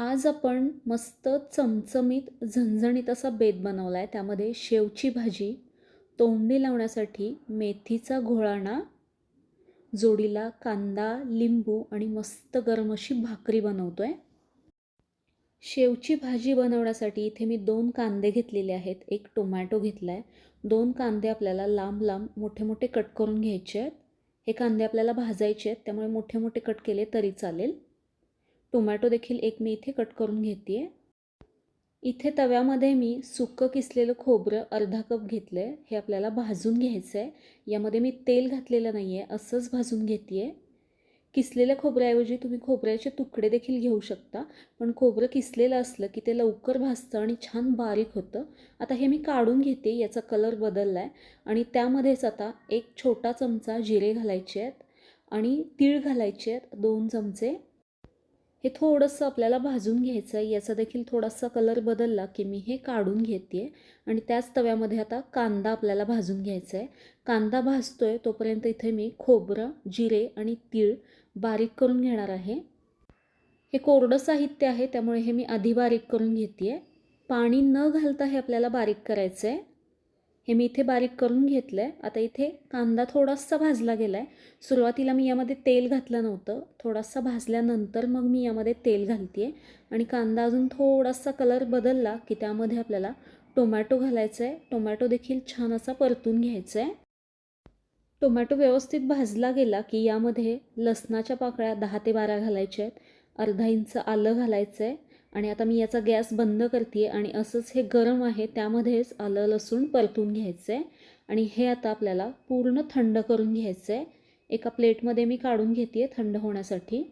आज आपण मस्त चमचमीत झणझणीत असा बेत बनवला आहे त्यामध्ये शेवची भाजी तोंडी लावण्यासाठी मेथीचा घोळाणा जोडीला कांदा लिंबू आणि मस्त गरम अशी भाकरी बनवतो आहे शेवची भाजी बनवण्यासाठी इथे मी दोन कांदे घेतलेले आहेत. एक टोमॅटो घेतला आहे दोन कांदे आपल्याला लांब लांब मोठे मोठे कट करून घ्यायचे आहेत. हे कांदे आपल्याला भाजायचे आहेत. त्यामुळे मोठे मोठे कट केले तरी चालेल. टोमॅटो देखील एक मी इथे कट करून घेते आहे इथे तव्यामध्ये मी सुकं किसलेलं खोबरं अर्धा कप घेतलं आहे हे आपल्याला भाजून घ्यायचं आहे यामध्ये मी तेल घातलेलं नाही आहे असंच भाजून घेते आहे किसलेल्या खोबऱ्याऐवजी तुम्ही खोबऱ्याचे तुकडे देखील घेऊ शकता पण खोबरं किसलेलं असलं की ते लवकर भाजतं आणि छान बारीक होतं. आता हे मी काढून घेते याचा कलर बदलला आहे आणि त्यामध्येच आता एक छोटा चमचा जिरे घालायचे आहेत. आणि तीळ घालायचे आहेत दोन चमचे. हे थोडंसं आपल्याला भाजून घ्यायचं आहे याचा देखील थोडासा कलर बदलला की मी हे काढून घेते आणि त्याच तव्यामध्ये आता कांदा आपल्याला भाजून घ्यायचा आहे कांदा भाजतो आहे तोपर्यंत इथे मी खोबरं जिरे आणि तीळ बारीक करून घेणार आहे. हे कोरडं साहित्य आहे त्यामुळे हे मी आधी बारीक करून घेते आहे पाणी न घालता हे आपल्याला बारीक करायचं आहे हे मी इथे बारीक करून घेतलं आहे आता इथे कांदा थोडासा भाजला गेला आहे सुरुवातीला मी यामध्ये तेल घातलं नव्हतं. थोडासा भाजल्यानंतर मग मी यामध्ये तेल घालते आहे आणि कांदा अजून थोडासा कलर बदलला की त्यामध्ये आपल्याला टोमॅटो घालायचा आहे टोमॅटो देखील छान असा परतून घ्यायचा आहे टोमॅटो व्यवस्थित भाजला गेला की यामध्ये लसणाच्या पाकळ्या दहा ते बारा घालायच्या आहेत. अर्धा इंच आलं घालायचं आहे आणि आता मी याचा गॅस बंद करते आणि असंच हे गरम आहे त्यामध्येच आलं लसूण परतून घ्यायचं आहे आणि हे आता आपल्याला पूर्ण थंड करून घ्यायचं आहे एका प्लेटमध्ये मी काढून घेते थंड होण्यासाठी.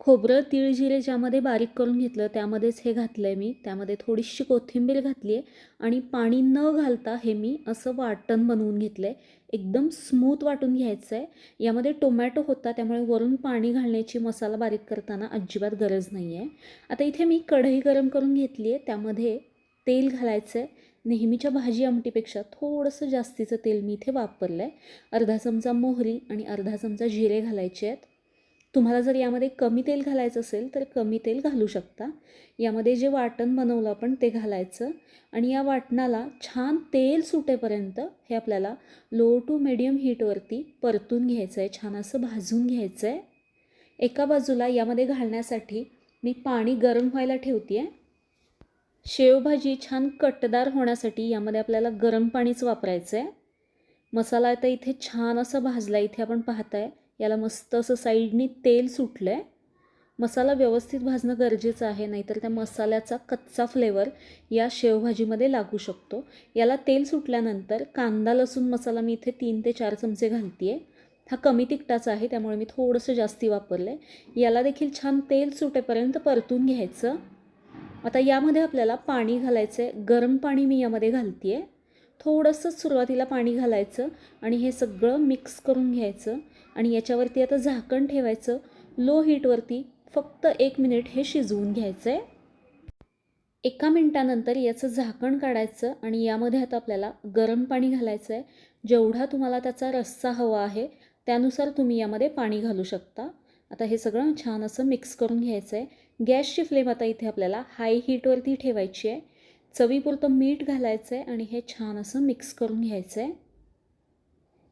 खोबरं तीळ जिरे ज्यामध्ये बारीक करून घेतलं त्यामध्येच हे घातलं आहे मी. त्यामध्ये थोडीशी कोथिंबीर घातली आहे आणि पाणी न घालता हे मी असं वाटण बनवून घेतलं आहे एकदम स्मूथ वाटून घ्यायचं आहे यामध्ये टोमॅटो होता त्यामुळे वरून पाणी घालण्याची मसाला बारीक करताना अजिबात गरज नाही आहे आता इथे मी कढई गरम करून घेतली आहे त्यामध्ये तेल घालायचं आहे नेहमीच्या भाजी आमटीपेक्षा थोडंसं जास्तीचं तेल मी इथे वापरलं आहे अर्धा चमचा मोहरी आणि अर्धा चमचा जिरे घालायचे आहेत. तुम्हाला जर यामध्ये कमी तेल घालायचं असेल तर कमी तेल घालू शकता. यामध्ये जे वाटण बनवलं आपण ते घालायचं आणि या वाटणाला छान तेल सुटेपर्यंत हे आपल्याला लो टू मिडियम हीटवरती परतून घ्यायचं आहे छान असं भाजून घ्यायचं आहे एका बाजूला यामध्ये घालण्यासाठी मी पाणी गरम व्हायला ठेवते आहे शेवभाजी छान कटदार होण्यासाठी यामध्ये आपल्याला गरम पाणीच वापरायचं आहे मसाला आता इथे छान असा भाजला इथे आपण पाहताय. याला मस्त असं साईडनी तेल सुटलं आहे मसाला व्यवस्थित भाजणं गरजेचं आहे नाहीतर त्या मसाल्याचा कच्चा फ्लेवर या शेवभाजीमध्ये लागू शकतो. याला तेल सुटल्यानंतर कांदा लसूण मसाला मी इथे तीन ते चार चमचे घालते आहे हा कमी तिखटाचा आहे त्यामुळे मी थोडंसं जास्ती वापरलं आहे याला देखील छान तेल सुटेपर्यंत परतून घ्यायचं. आता यामध्ये आपल्याला पाणी घालायचं आहे गरम पाणी मी यामध्ये घालते आहे थोडंसं सुरुवातीला पाणी घालायचं आणि हे सगळं मिक्स करून घ्यायचं आणि याच्यावरती आता झाकण ठेवायचं. लो हीटवरती फक्त एक मिनिट हे शिजवून घ्यायचं आहे एका मिनटानंतर याचं झाकण काढायचं आणि यामध्ये आता आपल्याला गरम पाणी घालायचं आहे जेवढा तुम्हाला त्याचा रस्सा हवा आहे त्यानुसार तुम्ही यामध्ये पाणी घालू शकता. आता हे सगळं छान असं मिक्स करून घ्यायचं आहे गॅसची फ्लेम आता इथे आपल्याला हाय हीटवरती ठेवायची आहे. चवीपुरतं मीठ घालायचं आहे आणि हे छान असं मिक्स करून घ्यायचं आहे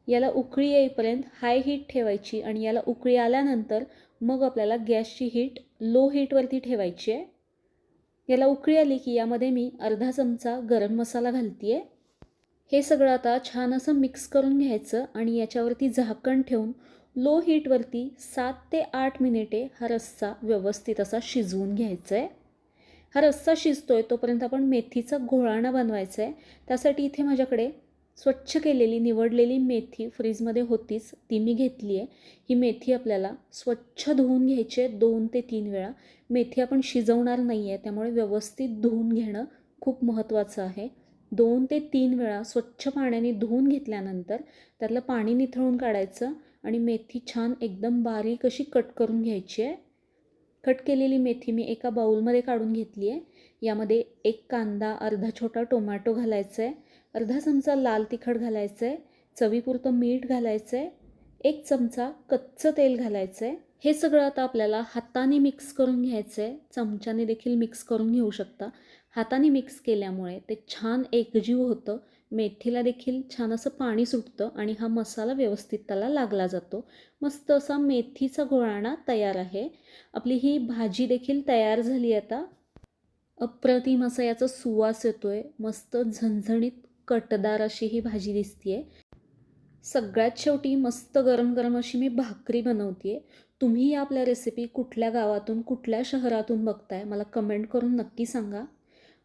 याला उकळी येईपर्यंत हाय हीट ठेवायची आणि याला उकळी आल्यानंतर मग आपल्याला गॅसची हीट लो हीटवरती ठेवायची आहे. याला उकळी आली की यामध्ये मी अर्धा चमचा गरम मसाला घालते आहे हे सगळं आता छान असं मिक्स करून घ्यायचं आणि याच्यावरती झाकण ठेवून लो हीटवरती सात ते आठ मिनिटे हा रस्सा व्यवस्थित असा शिजवून घ्यायचा आहे हा रस्सा शिजतो आहे तोपर्यंत आपण मेथीचा घोळाणा बनवायचा आहे त्यासाठी इथे माझ्याकडे स्वच्छ केलेली निवडलेली मेथी फ्रीजमध्ये होतीच ती मी घेतली आहे ही मेथी आपल्याला स्वच्छ धुवून घ्यायची आहे दोन ते तीन वेळा. मेथी आपण शिजवणार नाही आहे त्यामुळे व्यवस्थित धुवून घेणं खूप महत्त्वाचं आहे. दोन ते तीन वेळा स्वच्छ पाण्याने धुवून घेतल्यानंतर त्यातलं पाणी निथळून काढायचं आणि मेथी छान एकदम बारीक अशी कट करून घ्यायची आहे. कट केलेली मेथी मी एका बाऊलमध्ये काढून घेतली आहे. यामध्ये एक कांदा अर्धा छोटा टोमॅटो घालायचा आहे अर्धा चमचा लाल तिखट घालायचं आहे चवीपुरतं मीठ घालायचं आहे एक चमचा कच्चं तेल घालायचं आहे हे सगळं आता आपल्याला हाताने मिक्स करून घ्यायचं आहे चमच्याने देखील मिक्स करून घेऊ शकता. हाताने मिक्स केल्यामुळे ते छान एकजीव होतं. मेथीला देखील छान असं पाणी सुटतं आणि हा मसाला व्यवस्थित त्याला लागला जातो. मस्त असा मेथीचा घोळाणा तयार आहे. आपली ही भाजी देखील तयार झाली आता. अप्रतिम असा याचा सुवास येतो आहे मस्त झणझणीत कटदार अशी ही भाजी दिसतीये. सगळ्यात शेवटी मस्त गरम गरम अशी मी भाकरी बनवते तुम्ही आपल्या रेसिपी कुठल्या गावातून कुठल्या शहरातून बघताय? मला कमेंट करून नक्की सांगा.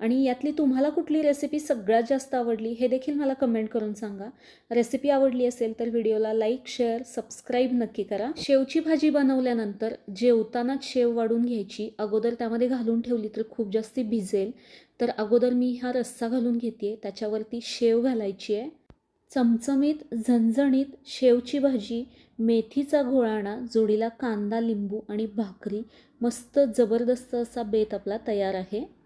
आणि यातली तुम्हाला कुठली रेसिपी सगळ्यात जास्त आवडली हे देखील मला कमेंट करून सांगा. रेसिपी आवडली असेल तर व्हिडिओला लाईक शेअर सबस्क्राईब नक्की करा. शेवची भाजी बनवल्यानंतर जेवतानाच शेव वाढून घ्यायची. अगोदर त्यामध्ये घालून ठेवली तर खूप जास्ती भिजेल. तर अगोदर मी हा रस्सा घालून घेते त्याच्यावरती शेव घालायची आहे. चमचमीत झणझणीत शेवची भाजी मेथीचा घोळाणा जोडीला कांदा लिंबू आणि भाकरी मस्त जबरदस्त असा बेत आपला तयार आहे.